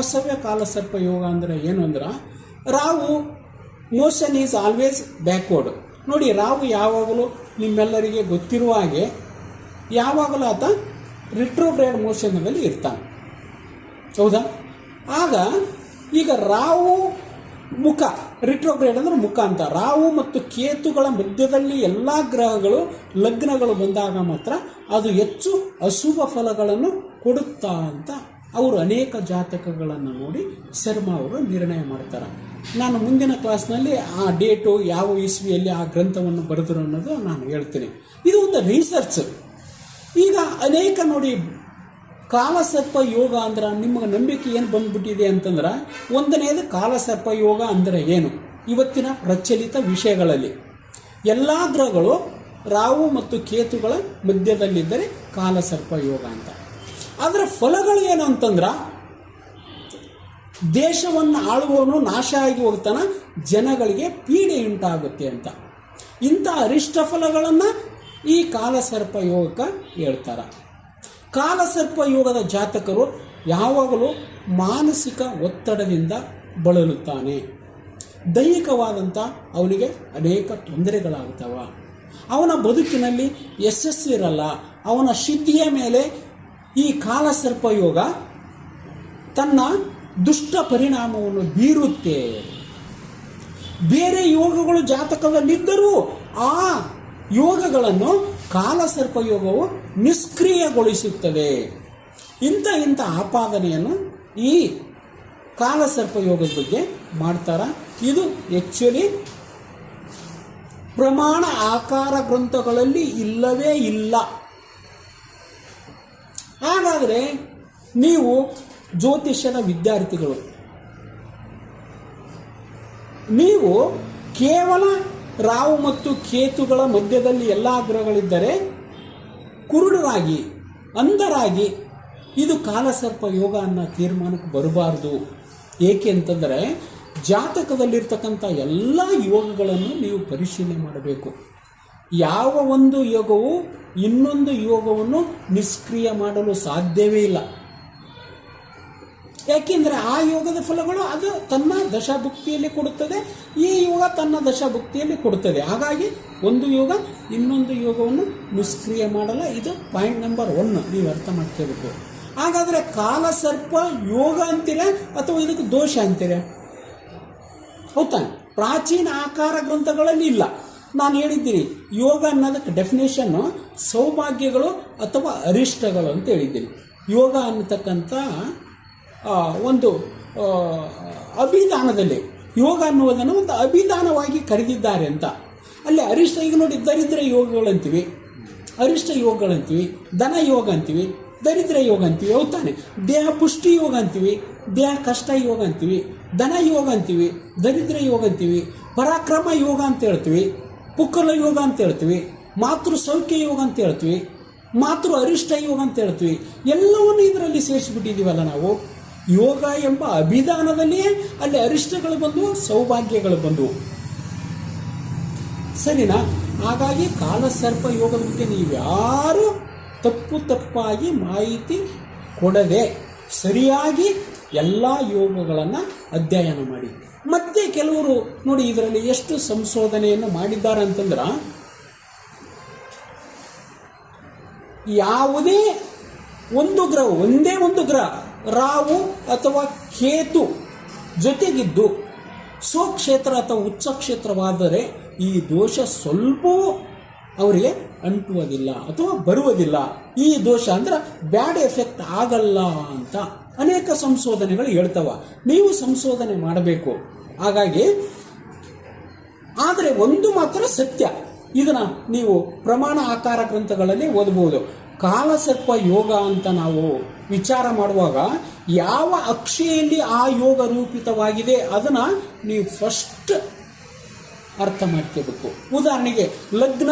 ಅಪಸವ್ಯ ಕಾಲಸರ್ಪ ಯೋಗ ಅಂದರೆ ಏನು ಅಂದ್ರೆ row motion is always backward ನೋಡಿ ರಾವು ಯಾವಾಗಲೂ ನಿಮ್ಮೆಲ್ಲರಿಗೆ ಗೊತ್ತಿರುವ ಹಾಗೆ, ಯಾವಾಗಲೂ ಆತ ರಿಟ್ರೋಗ್ರೇಡ್ ಮೋಷನ್ನಲ್ಲಿ ಇರ್ತಾನೆ. ಹೌದಾ? ಆಗ ಈಗ ರಾವು ಮುಖ ರಿಟ್ರೋಗ್ರೇಡ್ ಅಂದ್ರೆ ಮುಖ ಅಂತ. ರಾವು ಮತ್ತು ಕೇತುಗಳ ಮಧ್ಯದಲ್ಲಿ ಎಲ್ಲ ಗ್ರಹಗಳು, ಲಗ್ನಗಳು ಬಂದಾಗ ಮಾತ್ರ ಅದು ಹೆಚ್ಚು ಅಶುಭ ಫಲಗಳನ್ನು ಕೊಡುತ್ತಾ ಅಂತ ಅವರು ಅನೇಕ ಜಾತಕಗಳನ್ನು ನೋಡಿ ಶರ್ಮಾ ಅವರು ನಿರ್ಣಯ ಮಾಡ್ತಾರೆ. ನಾನು ಮುಂದಿನ ಕ್ಲಾಸ್ನಲ್ಲಿ ಆ ಡೇಟು ಯಾವ ಇಸ್ವಿಯಲ್ಲಿ ಆ ಗ್ರಂಥವನ್ನು ಬರೆದರು ಅನ್ನೋದು ನಾನು ಹೇಳ್ತೀನಿ. ಇದು ಒಂದು ರಿಸರ್ಚ್ ಈಗ ಅನೇಕ ನೋಡಿ ಕಾಲಸರ್ಪ ಯೋಗ ಅಂದ್ರೆ ನಿಮಗೆ ನಂಬಿಕೆ ಏನು ಬಂದ್ಬಿಟ್ಟಿದೆ ಅಂತಂದ್ರೆ ಒಂದನೇದು ಕಾಲಸರ್ಪ ಯೋಗ ಅಂದರೆ ಏನು? ಇವತ್ತಿನ ಪ್ರಚಲಿತ ವಿಷಯಗಳಲ್ಲಿ. ಎಲ್ಲ ಗ್ರಹಗಳು ರಾವು ಮತ್ತು ಕೇತುಗಳ ಮಧ್ಯದಲ್ಲಿದ್ದರೆ ಕಾಲಸರ್ಪ ಯೋಗ ಅಂತ. ಅದರ ಫಲಗಳು ಏನು ಅಂತಂದ್ರ ದೇಶವನ್ನು ಆಳುವವನು ನಾಶ ಆಗಿ ಹೋಗ್ತಾನ, ಜನಗಳಿಗೆ ಪೀಡೆ ಉಂಟಾಗುತ್ತೆ ಅಂತ. ಇಂಥ ಅರಿಷ್ಟ ಫಲಗಳನ್ನು ಈ ಕಾಲಸರ್ಪ ಯೋಗಕ್ಕೆ ಹೇಳ್ತಾರೆ. ಕಾಲಸರ್ಪ ಯೋಗದ ಜಾತಕರು ಯಾವಾಗಲೂ ಮಾನಸಿಕ ಒತ್ತಡದಿಂದ ಬಳಲುತ್ತಾನೆ. ದೈಹಿಕವಾದಂಥ ಅವನಿಗೆ ಅನೇಕ ತೊಂದರೆಗಳಾಗ್ತವ. ಅವನ ಬದುಕಿನಲ್ಲಿ ಯಶಸ್ಸಿರಲ್ಲ, ಅವನ ಸಿದ್ಧಿಯ ಮೇಲೆ ಈ ಕಾಲಸರ್ಪ ಯೋಗ ತನ್ನ ದುಷ್ಟ ಪರಿಣಾಮವನ್ನು ಬೀರುತ್ತೆ. ಬೇರೆ ಯೋಗಗಳು ಜಾತಕದಲ್ಲಿದ್ದರೂ ಆ ಯೋಗಗಳನ್ನು ಕಾಲಸರ್ಪ ಯೋಗವು ನಿಷ್ಕ್ರಿಯಗೊಳಿಸುತ್ತದೆ ಇಂಥ ಇಂಥ ಆಪಾದನೆಯನ್ನು ಈ ಕಾಲಸರ್ಪ ಯೋಗದ ಬಗ್ಗೆ ಮಾಡ್ತಾರ? ಇದು ಆಕ್ಚುಲಿ ಪ್ರಮಾಣ ಆಕಾರ ಗ್ರಂಥಗಳಲ್ಲಿ ಇಲ್ಲವೇ ಇಲ್ಲ. ಹಾಗಾದರೆ ನೀವು ಜ್ಯೋತಿಷ್ಯನ ವಿದ್ಯಾರ್ಥಿಗಳು. ನೀವು ಕೇವಲ ರಾವು ಮತ್ತು ಕೇತುಗಳ ಮಧ್ಯದಲ್ಲಿ ಎಲ್ಲ ಗ್ರಹಗಳಿದ್ದರೆ ಕುರುಡರಾಗಿ, ಅಂಧರಾಗಿ ಇದು ಕಾಲಸರ್ಪ ಯೋಗ ಅನ್ನೋ ತೀರ್ಮಾನಕ್ಕೆ ಬರಬಾರ್ದು. ಏಕೆ ಅಂತಂದರೆ ಜಾತಕದಲ್ಲಿರ್ತಕ್ಕಂಥ ಎಲ್ಲ ಯೋಗಗಳನ್ನು ನೀವು ಪರಿಶೀಲನೆ ಮಾಡಬೇಕು. ಯಾವ ಒಂದು ಯೋಗವು ಇನ್ನೊಂದು ಯೋಗವನ್ನು ನಿಷ್ಕ್ರಿಯ ಮಾಡಲು ಸಾಧ್ಯವೇ ಇಲ್ಲ. ಯಾಕೆಂದರೆ ಆ ಯೋಗದ ಫಲಗಳು ಅದು ತನ್ನ ದಶಾಭುಕ್ತಿಯಲ್ಲಿ ಕೊಡುತ್ತದೆ, ಈ ಯೋಗ ತನ್ನ ದಶಾಭುಕ್ತಿಯಲ್ಲಿ ಕೊಡುತ್ತದೆ. ಹಾಗಾಗಿ ಒಂದು ಯೋಗ ಇನ್ನೊಂದು ಯೋಗವನ್ನು ನಿಷ್ಕ್ರಿಯ ಮಾಡಲ್ಲ. ಇದು ಪಾಯಿಂಟ್ ನಂಬರ್ ಒನ್ ನೀವು ಅರ್ಥ ಮಾಡ್ಕೋಬೇಕು. ಹಾಗಾದರೆ ಕಾಲಸರ್ಪ ಯೋಗ ಅಂತೀರ ಅಥವಾ ಇದಕ್ಕೆ ದೋಷ ಅಂತೀರ? ಹೌದಾ? ಪ್ರಾಚೀನ ಆಕಾರ ಗ್ರಂಥಗಳಲ್ಲಿ ಇಲ್ಲ. ನಾನು ಹೇಳಿದ್ದೀನಿ, ಯೋಗ ಅನ್ನೋದಕ್ಕೆ ಡೆಫಿನೇಷನ್ನು ಸೌಭಾಗ್ಯಗಳು ಅಥವಾ ಅರಿಷ್ಟಗಳು ಅಂತ ಹೇಳಿದ್ದೀನಿ. ಯೋಗ ಅನ್ನತಕ್ಕಂಥ ಒಂದು ಅಭಿದಾನದಲ್ಲಿ ಯೋಗ ಅನ್ನುವುದನ್ನು ಒಂದು ಅಭಿಧಾನವಾಗಿ ಕರೆದಿದ್ದಾರೆ ಅಂತ. ಅಲ್ಲಿ ಅರಿಷ್ಟ ಈಗ ನೋಡಿ, ದರಿದ್ರ ಯೋಗಗಳಂತೀವಿ. ಅರಿಷ್ಟ ಯೋಗಗಳಂತೀವಿ, ಧನ ಯೋಗ ಅಂತೀವಿ, ದರಿದ್ರ ಯೋಗ ಅಂತೀವಿ ಹೌದಾನೆ ದೇಹ ಪುಷ್ಟಿ ಯೋಗ ಅಂತೀವಿ, ದೇಹ ಕಷ್ಟ ಯೋಗ ಅಂತೀವಿ, ಧನ ಯೋಗ ಅಂತೀವಿ, ದರಿದ್ರ ಯೋಗ ಅಂತೀವಿ, ಪರಾಕ್ರಮ ಯೋಗ ಅಂತ ಹೇಳ್ತೀವಿ. ಪುಕ್ಕಲ ಯೋಗ ಅಂತ ಹೇಳ್ತೀವಿ, ಮಾತೃ ಸೌಖ್ಯ ಯೋಗ ಅಂತ ಹೇಳ್ತೀವಿ, ಮಾತೃ ಅರಿಷ್ಟ ಯೋಗ ಅಂತ ಹೇಳ್ತೀವಿ, ಎಲ್ಲವನ್ನು ಇದರಲ್ಲಿ ಸೇರಿಸಿಬಿಟ್ಟಿದ್ದೀವಲ್ಲ ನಾವು. ಯೋಗ ಎಂಬ ಅಭಿಧಾನದಲ್ಲಿಯೇ ಅಲ್ಲಿ ಅರಿಷ್ಟಗಳು ಬಂದು, ಸೌಭಾಗ್ಯಗಳು ಬಂದವು ಸರಿನಾ? ಹಾಗಾಗಿ ಕಾಲಸರ್ಪ ಯೋಗದ ಬಗ್ಗೆ ನೀವು ಯಾರು ತಪ್ಪು ತಪ್ಪಾಗಿ ಮಾಹಿತಿ ಕೊಡದೆ ಸರಿಯಾಗಿ ಎಲ್ಲ ಯೋಗಗಳನ್ನು ಅಧ್ಯಯನ ಮಾಡಿ. ಮತ್ತೆ ಕೆಲವರು ನೋಡಿ ಇದರಲ್ಲಿ ಎಷ್ಟು ಸಂಶೋಧನೆಯನ್ನು ಮಾಡಿದ್ದಾರೆ ಅಂತಂದ್ರೆ, ಯಾವುದೇ ಒಂದು ಗ್ರಹ, ಒಂದೇ ಒಂದು ಗ್ರಹ ರಾವು ಅಥವಾ ಕೇತು ಜೊತೆಗಿದ್ದು ಸ್ವಕ್ಷೇತ್ರ ಅಥವಾ ಉಚ್ಚ ಕ್ಷೇತ್ರವಾದರೆ ಈ ದೋಷ ಸ್ವಲ್ಪವೂ ಅವರಿಗೆ ಅಂಟುವುದಿಲ್ಲ ಅಥವಾ ಬರುವುದಿಲ್ಲ. ಈ ದೋಷ ಅಂದ್ರೆ ಬ್ಯಾಡ್ ಎಫೆಕ್ಟ್ ಆಗಲ್ಲ ಅಂತ ಅನೇಕ ಸಂಶೋಧನೆಗಳು ಹೇಳ್ತವ. ನೀವು ಸಂಶೋಧನೆ ಮಾಡಬೇಕು. ಹಾಗಾಗಿ, ಆದರೆ ಒಂದು ಮಾತ್ರ ಸತ್ಯ. ಇದನ್ನ ನೀವು ಪ್ರಮಾಣ ಆಕಾರ ಗ್ರಂಥಗಳಲ್ಲಿ ಓದಬಹುದು ಕಾಲಸರ್ಪ ಯೋಗ ಅಂತ ನಾವು ವಿಚಾರ ಮಾಡುವಾಗ ಯಾವ ಅಕ್ಷೆಯಲ್ಲಿ ಆ ಯೋಗ ರೂಪಿತವಾಗಿದೆ ಅದನ್ನ ನೀವು ಫಸ್ಟ್ ಅರ್ಥ ಮಾಡ್ಕೋಬೇಕು. ಉದಾಹರಣೆಗೆ, ಲಗ್ನ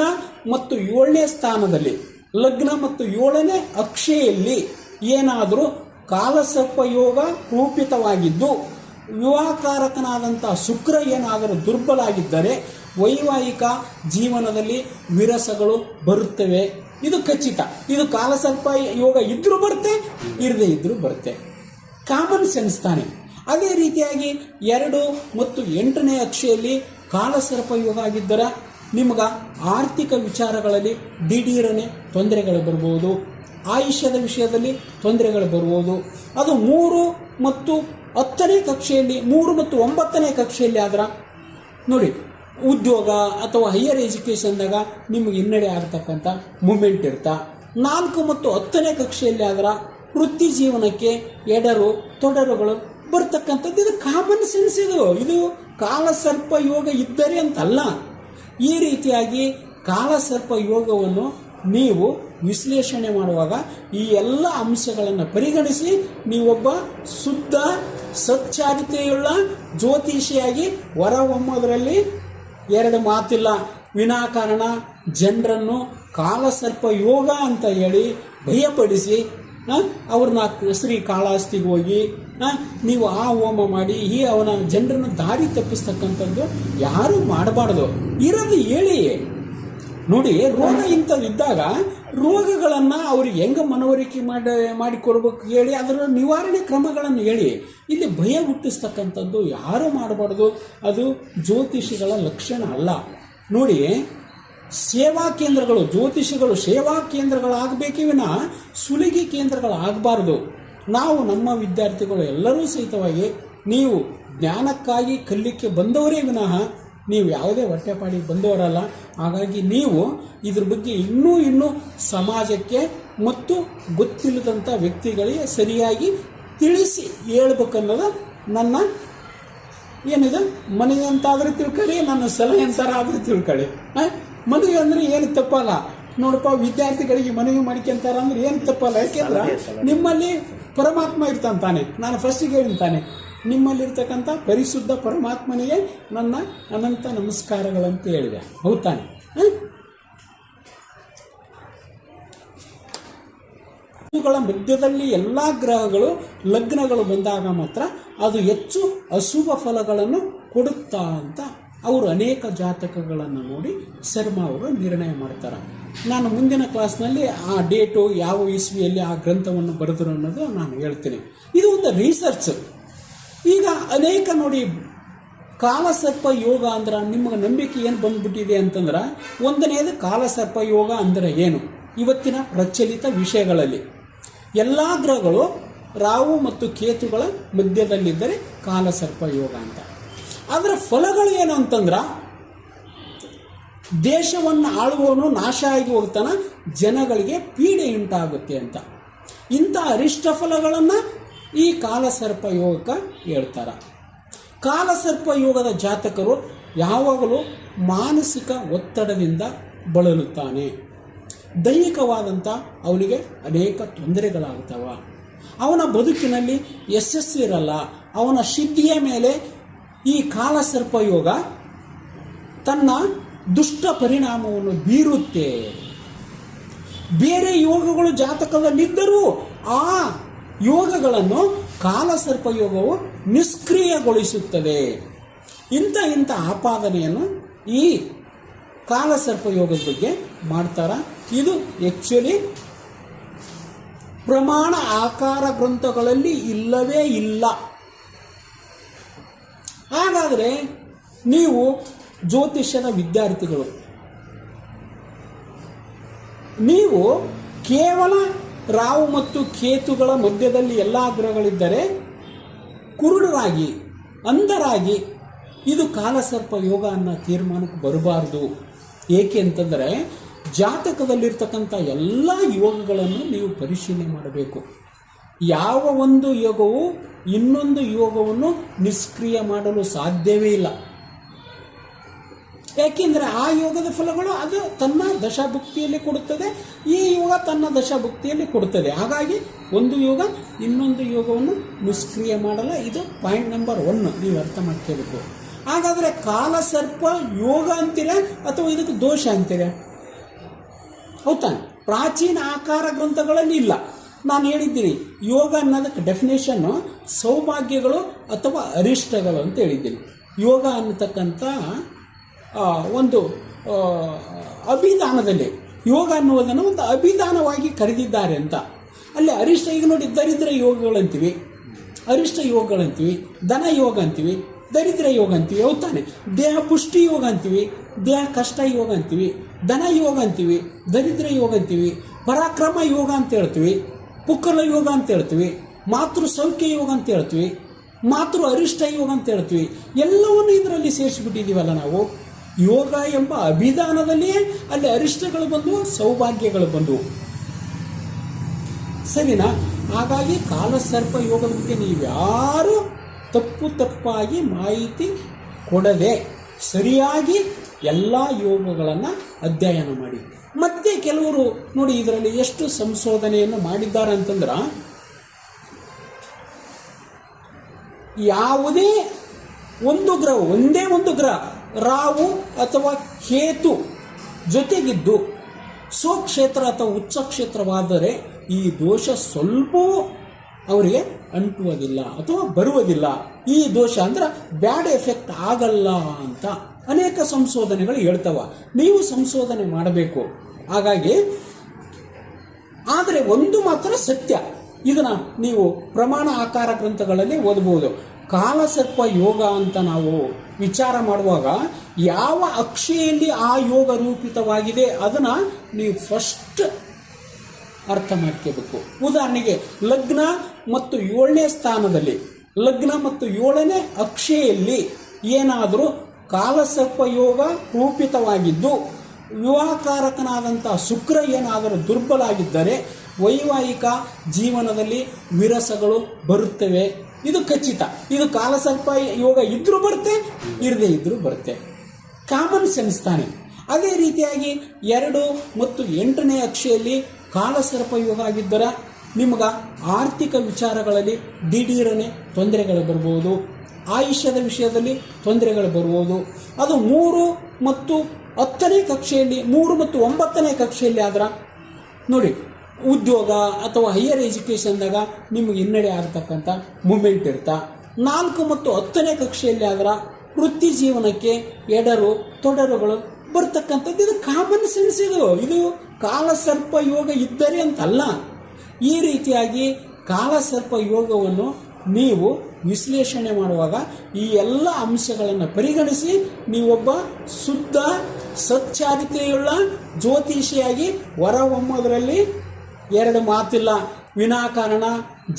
ಮತ್ತು ಏಳನೇ ಸ್ಥಾನದಲ್ಲಿ, ಲಗ್ನ ಮತ್ತು ಏಳನೇ ಅಕ್ಷೆಯಲ್ಲಿ ಏನಾದರೂ ಕಾಲಸರ್ಪ ಯೋಗ ರೂಪಿತವಾಗಿದ್ದು ವಿವಾಹಕಾರಕನಾದಂಥ ಶುಕ್ರ ಏನಾದರೂ ದುರ್ಬಲ ಆಗಿದ್ದರೆ ವೈವಾಹಿಕ ಜೀವನದಲ್ಲಿ ವಿರಸಗಳು ಬರುತ್ತವೆ. ಇದು ಖಚಿತ. ಇದು ಕಾಲಸರ್ಪ ಯೋಗ ಇದ್ದರೂ ಬರುತ್ತೆ, ಇರದೇ ಇದ್ದರೂ ಬರುತ್ತೆ. ಕಾಮನ್ ಸೆನ್ಸ್ ತಾನೆ. ಅದೇ ರೀತಿಯಾಗಿ ಎರಡು ಮತ್ತು ಎಂಟನೇ ಅಕ್ಷೆಯಲ್ಲಿ ಕಾಲಸರ್ಪ ಯೋಗ ಆಗಿದ್ದರೆ ನಿಮ್ಗೆ ಆರ್ಥಿಕ ವಿಚಾರಗಳಲ್ಲಿ ದಿಢೀರನೆ ತೊಂದರೆಗಳು ಬರ್ಬೋದು. ಆಯುಷ್ಯದ ವಿಷಯದಲ್ಲಿ ತೊಂದರೆಗಳು ಬರ್ಬೋದು. ಅದು ಮೂರು ಮತ್ತು ಹತ್ತನೇ ಕಕ್ಷೆಯಲ್ಲಿ, ಮೂರು ಮತ್ತು ಒಂಬತ್ತನೇ ಕಕ್ಷೆಯಲ್ಲಿ ಆದ್ರೆ ನೋಡಿ, ಉದ್ಯೋಗ ಅಥವಾ ಹೈಯರ್ ಎಜುಕೇಷನ್ದಾಗ ನಿಮಗೆ ಹಿನ್ನಡೆ ಆಗ್ತಕ್ಕಂಥ ಮೂಮೆಂಟ್ ಇರ್ತಾ. ನಾಲ್ಕು ಮತ್ತು ಹತ್ತನೇ ಕಕ್ಷೆಯಲ್ಲಿ ಆದ್ರೆ ವೃತ್ತಿ ಜೀವನಕ್ಕೆ ಎಡರು, ತೊಡರುಗಳು ಬರ್ತಕ್ಕಂಥದ್ದು. ಇದು ಕಾಮನ್ ಸೆನ್ಸ್ ಇದು. ಇದು ಕಾಲಸರ್ಪ ಯೋಗ ಇದ್ದರೆ ಅಂತಲ್ಲ. ಈ ರೀತಿಯಾಗಿ ಕಾಲಸರ್ಪ ಯೋಗವನ್ನು ನೀವು ವಿಶ್ಲೇಷಣೆ ಮಾಡುವಾಗ ಈ ಎಲ್ಲ ಅಂಶಗಳನ್ನು ಪರಿಗಣಿಸಿ ನೀವೊಬ್ಬ ಶುದ್ಧ ಸಚ್ಚಾರಿತೆಯುಳ್ಳ ಜ್ಯೋತಿಷಿಯಾಗಿ ಹೊರಹೊಮ್ಮೋದ್ರಲ್ಲಿ ಎರಡು ಮಾತಿಲ್ಲ. ವಿನಾಕಾರಣ ಜನರನ್ನು ಕಾಲಸರ್ಪ ಯೋಗ ಅಂತ ಹೇಳಿ ಭಯಪಡಿಸಿ ಅವ್ರನ್ನ ಶ್ರೀ ಕಾಳಾಸ್ತಿಗೆ ಹೋಗಿ ನೀವು ಆ ಹೋಮ ಮಾಡಿ, ಈ ಅವನ ಜನರನ್ನು ದಾರಿ ತಪ್ಪಿಸ್ತಕ್ಕಂಥದ್ದು ಯಾರು ಮಾಡಬಾರ್ದು. ಇರೋದು ಹೇಳಿ. ನೋಡಿ, ರೋಗ ಇಂಥದ್ದಿದ್ದಾಗ ರೋಗಗಳನ್ನು ಅವ್ರಿಗೆ ಹೆಂಗೆ ಮನವರಿಕೆ ಮಾಡಿ, ಮಾಡಿಕೊಡ್ಬೇಕು ಹೇಳಿ, ಅದರ ನಿವಾರಣೆ ಕ್ರಮಗಳನ್ನು ಹೇಳಿ, ಇಲ್ಲಿ ಭಯ ಹುಟ್ಟಿಸ್ತಕ್ಕಂಥದ್ದು ಯಾರು ಮಾಡಬಾರ್ದು. ಅದು ಜ್ಯೋತಿಷಿಗಳ ಲಕ್ಷಣ ಅಲ್ಲ. ನೋಡಿ, ಸೇವಾ ಕೇಂದ್ರಗಳು, ಜ್ಯೋತಿಷಿಗಳು ಸೇವಾ ಕೇಂದ್ರಗಳಾಗಬೇಕೇ ವಿನ ಸುಲಿಗೆ ಕೇಂದ್ರಗಳಾಗಬಾರ್ದು. ನಾವು ನಮ್ಮ ವಿದ್ಯಾರ್ಥಿಗಳು ಎಲ್ಲರೂ ಸಹಿತವಾಗಿ ನೀವು ಜ್ಞಾನಕ್ಕಾಗಿ ಕಲ್ಲಿಕ್ಕೆ ಬಂದವರೇ ವಿನಃ ನೀವು ಯಾವುದೇ ಹೊಟ್ಟೆಪಾಡಿಗೆ ಬಂದವರಲ್ಲ ಹಾಗಾಗಿ ನೀವು ಇದ್ರ ಬಗ್ಗೆ ಇನ್ನೂ ಇನ್ನೂ ಸಮಾಜಕ್ಕೆ ಮತ್ತು ಗೊತ್ತಿಲ್ಲದಂಥ ವ್ಯಕ್ತಿಗಳಿಗೆ ಸರಿಯಾಗಿ ತಿಳಿಸಿ ಹೇಳ್ಬೇಕನ್ನೋದು ನನ್ನ ಏನಿದೆ? ಮನೆಗೆ ಅಂತಾದರೂ ತಿಳ್ಕೊಳ್ಳಿ ನನ್ನ ಸಲಹೆ ಅಂತಾರಾದರೂ ತಿಳ್ಕೊಳ್ಳಿ. ಆ? ಮನವಿ ಅಂದ್ರೆ ಏನು ತಪ್ಪಲ್ಲ. ನೋಡಪ್ಪ ವಿದ್ಯಾರ್ಥಿಗಳಿಗೆ ಮನವಿ ಮಾಡ್ಕೊಂತಾರ ಅಂದ್ರೆ ಏನು ತಪ್ಪಲ್ಲ. ಯಾಕೆಂದ್ರೆ ನಿಮ್ಮಲ್ಲಿ ಪರಮಾತ್ಮ ಇರ್ತಾನೆ ನಾನು ಫಸ್ಟಿಗೆ ಹೇಳ್ತಾನೆ ನಿಮ್ಮಲ್ಲಿರ್ತಕ್ಕಂಥ ಪರಿಶುದ್ಧ ಪರಮಾತ್ಮನಿಗೆ ನನ್ನ ಅನಂತ ನಮಸ್ಕಾರಗಳಂತ ಹೇಳಿದೆ. ಹೌದಾನೆ ಇವುಗಳ ಮಧ್ಯದಲ್ಲಿ ಎಲ್ಲ ಗ್ರಹಗಳು, ಲಗ್ನಗಳು ಬಂದಾಗ ಮಾತ್ರ ಅದು ಹೆಚ್ಚು ಅಶುಭ ಫಲಗಳನ್ನು ಕೊಡುತ್ತಾ ಅಂತ ಅವರು ಅನೇಕ ಜಾತಕಗಳನ್ನು ನೋಡಿ ಶರ್ಮಾ ಅವರು ನಿರ್ಣಯ ಮಾಡ್ತಾರೆ. ನಾನು ಮುಂದಿನ ಕ್ಲಾಸ್ನಲ್ಲಿ ಆ ಡೇಟು ಯಾವ ಇಸ್ವಿಯಲ್ಲಿ ಆ ಗ್ರಂಥವನ್ನು ಬರೆದರು ಅನ್ನೋದು ನಾನು ಹೇಳ್ತೀನಿ. ಇದು ಒಂದು ರಿಸರ್ಚ್ ಈಗ ಅನೇಕ ನೋಡಿ ಕಾಲಸರ್ಪ ಯೋಗ ಅಂದ್ರೆ ನಿಮಗೆ ನಂಬಿಕೆ ಏನು ಬಂದ್ಬಿಟ್ಟಿದೆ ಅಂತಂದ್ರೆ ಒಂದನೇದು ಕಾಲಸರ್ಪ ಯೋಗ ಅಂದರೆ ಏನು? ಇವತ್ತಿನ ಪ್ರಚಲಿತ ವಿಷಯಗಳಲ್ಲಿ. ಎಲ್ಲ ಗ್ರಹಗಳು ರಾಹು ಮತ್ತು ಕೇತುಗಳ ಮಧ್ಯದಲ್ಲಿದ್ದರೆ ಕಾಲಸರ್ಪ ಯೋಗ ಅಂತ. ಅದರ ಫಲಗಳು ಏನು ಅಂತಂದ್ರೆ ದೇಶವನ್ನು ಆಳುವವನು ನಾಶ ಆಗಿ ಹೋಗ್ತಾನ, ಜನಗಳಿಗೆ ಪೀಡೆಯುಂಟಾಗುತ್ತೆ ಅಂತ. ಇಂಥ ಅರಿಷ್ಟ ಫಲಗಳನ್ನು ಈ ಕಾಲಸರ್ಪ ಯೋಗಕ್ಕೆ ಹೇಳ್ತಾರೆ. ಕಾಲಸರ್ಪ ಯೋಗದ ಜಾತಕರು ಯಾವಾಗಲೂ ಮಾನಸಿಕ ಒತ್ತಡದಿಂದ ಬಳಲುತ್ತಾನೆ. ದೈಹಿಕವಾದಂಥ ಅವನಿಗೆ ಅನೇಕ ತೊಂದರೆಗಳಾಗ್ತವ. ಅವನ ಬದುಕಿನಲ್ಲಿ ಯಶಸ್ಸು ಇರಲ್ಲ ಅವನ ಸಿದ್ಧಿಯ ಮೇಲೆ ಈ ಕಾಲಸರ್ಪ ಯೋಗ ತನ್ನ ದುಷ್ಟ ಪರಿಣಾಮವನ್ನು ಬೀರುತ್ತೆ. ಬೇರೆ ಯೋಗಗಳು ಜಾತಕದಲ್ಲಿದ್ದರೂ ಆ ಯೋಗಗಳನ್ನು ಕಾಲಸರ್ಪ ಯೋಗವು ನಿಷ್ಕ್ರಿಯಗೊಳಿಸುತ್ತದೆ. ಇಂಥ ಇಂಥ ಆಪಾದನೆಯನ್ನು ಈ ಕಾಲಸರ್ಪ ಯೋಗದ ಬಗ್ಗೆ ಮಾಡ್ತಾರ? ಇದು ಆ್ಯಕ್ಚುಲಿ ಪ್ರಮಾಣ ಆಕಾರ ಗ್ರಂಥಗಳಲ್ಲಿ ಇಲ್ಲವೇ ಇಲ್ಲ. ಹಾಗಾದರೆ ನೀವು ಜ್ಯೋತಿಷ್ಯದ ವಿದ್ಯಾರ್ಥಿಗಳು, ನೀವು ಕೇವಲ ರಾವು ಮತ್ತು ಕೇತುಗಳ ಮಧ್ಯದಲ್ಲಿ ಎಲ್ಲ ಗ್ರಹಗಳಿದ್ದರೆ ಕುರುಡರಾಗಿ, ಅಂಧರಾಗಿ ಇದು ಕಾಲಸರ್ಪ ಯೋಗ ಅನ್ನೋ ತೀರ್ಮಾನಕ್ಕೆ ಬರಬಾರ್ದು. ಏಕೆ ಅಂತಂದರೆ ಜಾತಕದಲ್ಲಿರ್ತಕ್ಕಂಥ ಎಲ್ಲ ಯೋಗಗಳನ್ನು ನೀವು ಪರಿಶೀಲನೆ ಮಾಡಬೇಕು. ಯಾವ ಒಂದು ಯೋಗವು ಇನ್ನೊಂದು ಯೋಗವನ್ನು ನಿಷ್ಕ್ರಿಯ ಮಾಡಲು ಸಾಧ್ಯವೇ ಇಲ್ಲ. ಯಾಕೆಂದರೆ ಆ ಯೋಗದ ಫಲಗಳು ಅದು ತನ್ನ ದಶಾಭುಕ್ತಿಯಲ್ಲಿ ಕೊಡುತ್ತದೆ, ಈ ಯೋಗ ತನ್ನ ದಶಾಭುಕ್ತಿಯಲ್ಲಿ ಕೊಡುತ್ತದೆ. ಹಾಗಾಗಿ ಒಂದು ಯೋಗ, ಇನ್ನೊಂದು ಯೋಗವನ್ನು ನಿಷ್ಕ್ರಿಯ ಮಾಡಲ್ಲ. ಇದು ಪಾಯಿಂಟ್ ನಂಬರ್ ಒನ್ ನೀವು ಅರ್ಥ ಮಾಡ್ಕೋಬೇಕು. ಹಾಗಾದರೆ ಕಾಲಸರ್ಪ ಯೋಗ ಅಂತೀರ ಅಥವಾ ಇದಕ್ಕೆ ದೋಷ ಅಂತೀರ? ಹೌದಾ? ಪ್ರಾಚೀನ ಆಕಾರ ಗ್ರಂಥಗಳಲ್ಲಿ ಇಲ್ಲ. ನಾನು ಹೇಳಿದ್ದೀನಿ, ಯೋಗ ಅನ್ನೋದಕ್ಕೆ ಡೆಫಿನೇಷನ್ನು ಸೌಭಾಗ್ಯಗಳು ಅಥವಾ ಅರಿಷ್ಟಗಳು ಅಂತ ಹೇಳಿದ್ದೀನಿ. ಯೋಗ ಅನ್ನತಕ್ಕಂಥ ಒಂದು ಅಭಿದಾನದಲ್ಲಿ ಯೋಗ ಅನ್ನುವುದನ್ನು ಒಂದು ಅಭಿಧಾನವಾಗಿ ಕರೆದಿದ್ದಾರೆ ಅಂತ. ಅಲ್ಲಿ ಅರಿಷ್ಟ ಈಗ ನೋಡಿ, ದರಿದ್ರ ಯೋಗಗಳಂತೀವಿ. ಅರಿಷ್ಟ ಯೋಗಗಳಂತೀವಿ, ಧನ ಯೋಗ ಅಂತೀವಿ, ದರಿದ್ರ ಯೋಗ ಅಂತೀವಿ ಹೌದು ತಾನೆ ದೇಹ ಪುಷ್ಟಿ ಯೋಗ ಅಂತೀವಿ, ದೇಹ ಕಷ್ಟ ಯೋಗ ಅಂತೀವಿ, ಧನ ಯೋಗ ಅಂತೀವಿ, ದರಿದ್ರ ಯೋಗ ಅಂತೀವಿ, ಪರಾಕ್ರಮ ಯೋಗ ಅಂತ ಹೇಳ್ತೀವಿ, ಪುಕ್ಕಲ ಯೋಗ ಅಂತ ಹೇಳ್ತೀವಿ, ಮಾತೃ ಸೌಖ್ಯ ಯೋಗ ಅಂತ ಹೇಳ್ತೀವಿ, ಮಾತೃ ಅರಿಷ್ಟ ಯೋಗ ಅಂತ ಹೇಳ್ತೀವಿ, ಎಲ್ಲವನ್ನು ಇದರಲ್ಲಿ ಸೇರಿಸಿಬಿಟ್ಟಿದ್ದೀವಲ್ಲ ನಾವು. ಯೋಗ ಎಂಬ ಅಭಿಧಾನದಲ್ಲಿಯೇ ಅಲ್ಲಿ ಅರಿಷ್ಟಗಳು ಬಂದವು ಸೌಭಾಗ್ಯಗಳು ಬಂದವು ಸರಿನಾ? ಹಾಗಾಗಿ ಕಾಲಸರ್ಪ ಯೋಗದ ಬಗ್ಗೆ ನೀವ್ಯಾರು ತಪ್ಪು ತಪ್ಪಾಗಿ ಮಾಹಿತಿ ಕೊಡದೆ ಸರಿಯಾಗಿ ಎಲ್ಲ ಯೋಗಗಳನ್ನು ಅಧ್ಯಯನ ಮಾಡಿ. ಮತ್ತೆ ಕೆಲವರು ನೋಡಿ ಇದರಲ್ಲಿ ಎಷ್ಟು ಸಂಶೋಧನೆಯನ್ನು ಮಾಡಿದ್ದಾರೆ ಅಂತಂದ್ರೆ, ಯಾವುದೇ ಒಂದು ಗ್ರಹ, ಒಂದೇ ಒಂದು ಗ್ರಹ ರಾವು ಅಥವಾ ಕೇತು ಜೊತೆಗಿದ್ದು ಸ್ವಕ್ಷೇತ್ರ ಅಥವಾ ಉಚ್ಚ ಕ್ಷೇತ್ರವಾದರೆ ಈ ದೋಷ ಸ್ವಲ್ಪವೂ ಅವರಿಗೆ ಅಂಟುವುದಿಲ್ಲ ಅಥವಾ ಬರುವುದಿಲ್ಲ. ಈ ದೋಷ ಅಂದ್ರೆ ಬ್ಯಾಡ್ ಎಫೆಕ್ಟ್ ಆಗಲ್ಲ ಅಂತ ಅನೇಕ ಸಂಶೋಧನೆಗಳು ಹೇಳ್ತವ. ನೀವು ಸಂಶೋಧನೆ ಮಾಡಬೇಕು. ಹಾಗಾಗಿ ಆದರೆ ಒಂದು ಮಾತ್ರ ಸತ್ಯ. ಇದನ್ನು ನೀವು ಪ್ರಮಾಣ ಆಕಾರ ಗ್ರಂಥಗಳಲ್ಲಿ ಓದಬಹುದು. ಕಾಲಸರ್ಪ ಯೋಗ ಅಂತ ನಾವು ವಿಚಾರ ಮಾಡುವಾಗ ಯಾವ ಅಕ್ಷೆಯಲ್ಲಿ ಆ ಯೋಗ ರೂಪಿತವಾಗಿದೆ ಅದನ್ನ ನೀವು ಫಸ್ಟ್ ಅರ್ಥ ಮಾಡ್ಕೋಬೇಕು. ಉದಾಹರಣೆಗೆ ಲಗ್ನ ಮತ್ತು ಏಳನೇ ಸ್ಥಾನದಲ್ಲಿ, ಲಗ್ನ ಮತ್ತು ಏಳನೇ ಅಕ್ಷೆಯಲ್ಲಿ ಏನಾದರೂ ಕಾಲಸರ್ಪ ಯೋಗ ರೂಪಿತವಾಗಿದ್ದು ವಿವಾಹಕಾರಕನಾದಂಥ ಶುಕ್ರ ಏನಾದರೂ ದುರ್ಬಲ ಆಗಿದ್ದರೆ ವೈವಾಹಿಕ ಜೀವನದಲ್ಲಿ ವಿರಸಗಳು ಬರುತ್ತವೆ. ಇದು ಖಚಿತ. ಇದು ಕಾಲಸರ್ಪ ಯೋಗ ಇದ್ರೂ ಬರುತ್ತೆ, ಇರದೇ ಇದ್ರೂ ಬರುತ್ತೆ. ಕಾಮನ್ ಸೆನ್ಸ್ ತಾನೆ. ಅದೇ ರೀತಿಯಾಗಿ ಎರಡು ಮತ್ತು ಎಂಟನೇ ಅಕ್ಷೆಯಲ್ಲಿ ಕಾಲಸರ್ಪ ಯೋಗ ಆಗಿದ್ದರೆ ನಿಮ್ಗೆ ಆರ್ಥಿಕ ವಿಚಾರಗಳಲ್ಲಿ ದಿಢೀರನೆ ತೊಂದರೆಗಳು ಬರ್ಬೋದು. ಆಯುಷ್ಯದ ವಿಷಯದಲ್ಲಿ ತೊಂದರೆಗಳು ಬರ್ಬೋದು. ಅದು ಮೂರು ಮತ್ತು ಹತ್ತನೇ ಕಕ್ಷೆಯಲ್ಲಿ, ಮೂರು ಮತ್ತು ಒಂಬತ್ತನೇ ಕಕ್ಷೆಯಲ್ಲಿ ಆದ್ರೆ ನೋಡಿ ಉದ್ಯೋಗ ಅಥವಾ ಹೈಯರ್ ಎಜುಕೇಷನ್ದಾಗ ನಿಮಗೆ ಹಿನ್ನಡೆ ಆಗತಕ್ಕಂಥ ಮೂಮೆಂಟ್ ಇರ್ತಾ. ನಾಲ್ಕು ಮತ್ತು ಹತ್ತನೇ ಕಕ್ಷೆಯಲ್ಲಿ ಆದ್ರೆ ವೃತ್ತಿ ಜೀವನಕ್ಕೆ ಎಡರು, ತೊಡರುಗಳು ಬರ್ತಕ್ಕಂಥದ್ದು. ಇದು ಕಾಮನ್ ಸೆನ್ಸ್ ಇದು. ಇದು ಕಾಲಸರ್ಪ ಯೋಗ ಇದ್ದರೆ ಅಂತಲ್ಲ. ಈ ರೀತಿಯಾಗಿ ಕಾಲಸರ್ಪ ಯೋಗವನ್ನು ನೀವು ವಿಶ್ಲೇಷಣೆ ಮಾಡುವಾಗ ಈ ಎಲ್ಲ ಅಂಶಗಳನ್ನು ಪರಿಗಣಿಸಿ ನೀವೊಬ್ಬ ಶುದ್ಧ, ಸಚ್ಚಾರಿತೆಯುಳ್ಳ ಜ್ಯೋತಿಷಿಯಾಗಿ ಹೊರಹೊಮ್ಮೋದರಲ್ಲಿ ಎರಡು ಮಾತಿಲ್ಲ. ವಿನಾಕಾರಣ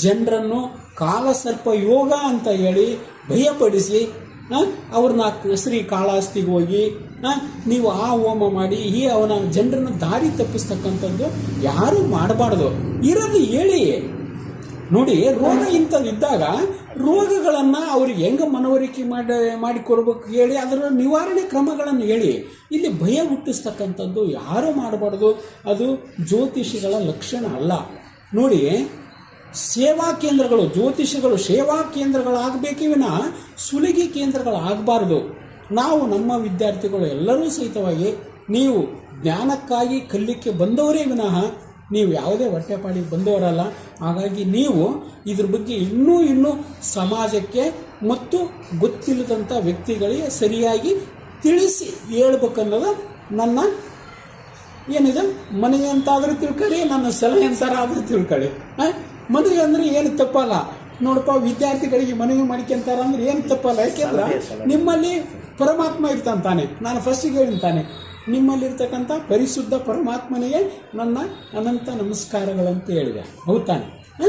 ಜನರನ್ನು ಕಾಲಸರ್ಪ ಯೋಗ ಅಂತ ಹೇಳಿ ಭಯಪಡಿಸಿ ಅವ್ರನ್ನ ಶ್ರೀ ಕಾಳಾಸ್ತಿಗೆ ಹೋಗಿ ನೀವು ಆ ಹೋಮ ಮಾಡಿ, ಈ ಅವನ ಜನರನ್ನು ದಾರಿ ತಪ್ಪಿಸ್ತಕ್ಕಂಥದ್ದು ಯಾರು ಮಾಡಬಾರ್ದು. ಇರೋದು ಹೇಳಿ. ನೋಡಿ, ರೋಗ ಇಂಥದ್ದಿದ್ದಾಗ ರೋಗಗಳನ್ನು ಅವ್ರಿಗೆ ಹೆಂಗೆ ಮನವರಿಕೆ ಮಾಡಿ, ಮಾಡಿಕೊಡ್ಬೇಕು ಹೇಳಿ, ಅದರ ನಿವಾರಣೆ ಕ್ರಮಗಳನ್ನು ಹೇಳಿ, ಇಲ್ಲಿ ಭಯ ಹುಟ್ಟಿಸ್ತಕ್ಕಂಥದ್ದು ಯಾರು ಮಾಡಬಾರ್ದು. ಅದು ಜ್ಯೋತಿಷಿಗಳ ಲಕ್ಷಣ ಅಲ್ಲ. ನೋಡಿ, ಸೇವಾ ಕೇಂದ್ರಗಳು, ಜ್ಯೋತಿಷಿಗಳು ಸೇವಾ ಕೇಂದ್ರಗಳಾಗಬೇಕೇ ವಿನ ಸುಲಿಗೆ ಕೇಂದ್ರಗಳಾಗಬಾರ್ದು. ನಾವು ನಮ್ಮ ವಿದ್ಯಾರ್ಥಿಗಳು ಎಲ್ಲರೂ ಸಹಿತವಾಗಿ ನೀವು ಜ್ಞಾನಕ್ಕಾಗಿ ಕಲ್ಲಿಕ್ಕೆ ಬಂದವರೇ ವಿನಃ ನೀವು ಯಾವುದೇ ಹೊಟ್ಟೆಪಾಡಿಗೆ ಬಂದವರಲ್ಲ ಹಾಗಾಗಿ ನೀವು ಇದ್ರ ಬಗ್ಗೆ ಇನ್ನೂ ಇನ್ನೂ ಸಮಾಜಕ್ಕೆ ಮತ್ತು ಗೊತ್ತಿಲ್ಲದಂಥ ವ್ಯಕ್ತಿಗಳಿಗೆ ಸರಿಯಾಗಿ ತಿಳಿಸಿ ಹೇಳ್ಬೇಕನ್ನೋದು ನನ್ನ ಏನಿದೆ? ಮನೆಗೆ ಅಂತಾದರೂ ತಿಳ್ಕೊಳ್ಳಿ ನನ್ನ ಸಲಹೆ ಅಂತಾರಾದ್ರೂ ತಿಳ್ಕೊಳ್ಳಿ. ಮನವಿ ಅಂದರೆ ಅಂದ್ರೆ ಏನು ತಪ್ಪಲ್ಲ. ನೋಡಪ್ಪ ವಿದ್ಯಾರ್ಥಿಗಳಿಗೆ ಮನವಿ ಮಾಡ್ಕೊಂತಾರ ಅಂದ್ರೆ ಏನು ತಪ್ಪಲ್ಲ. ಯಾಕೆಂದ್ರೆ ನಿಮ್ಮಲ್ಲಿ ಪರಮಾತ್ಮ ಇರ್ತಾನೆ ನಾನು ಫಸ್ಟಿಗೆ ಹೇಳಿರ್ತಾನೆ ನಿಮ್ಮಲ್ಲಿರ್ತಕ್ಕಂಥ ಪರಿಶುದ್ಧ ಪರಮಾತ್ಮನಿಗೆ ನನ್ನ ಅನಂತ ನಮಸ್ಕಾರಗಳಂತ ಹೇಳಿದೆ ಹೌದಾನೆ ತಾನೆ ಆ?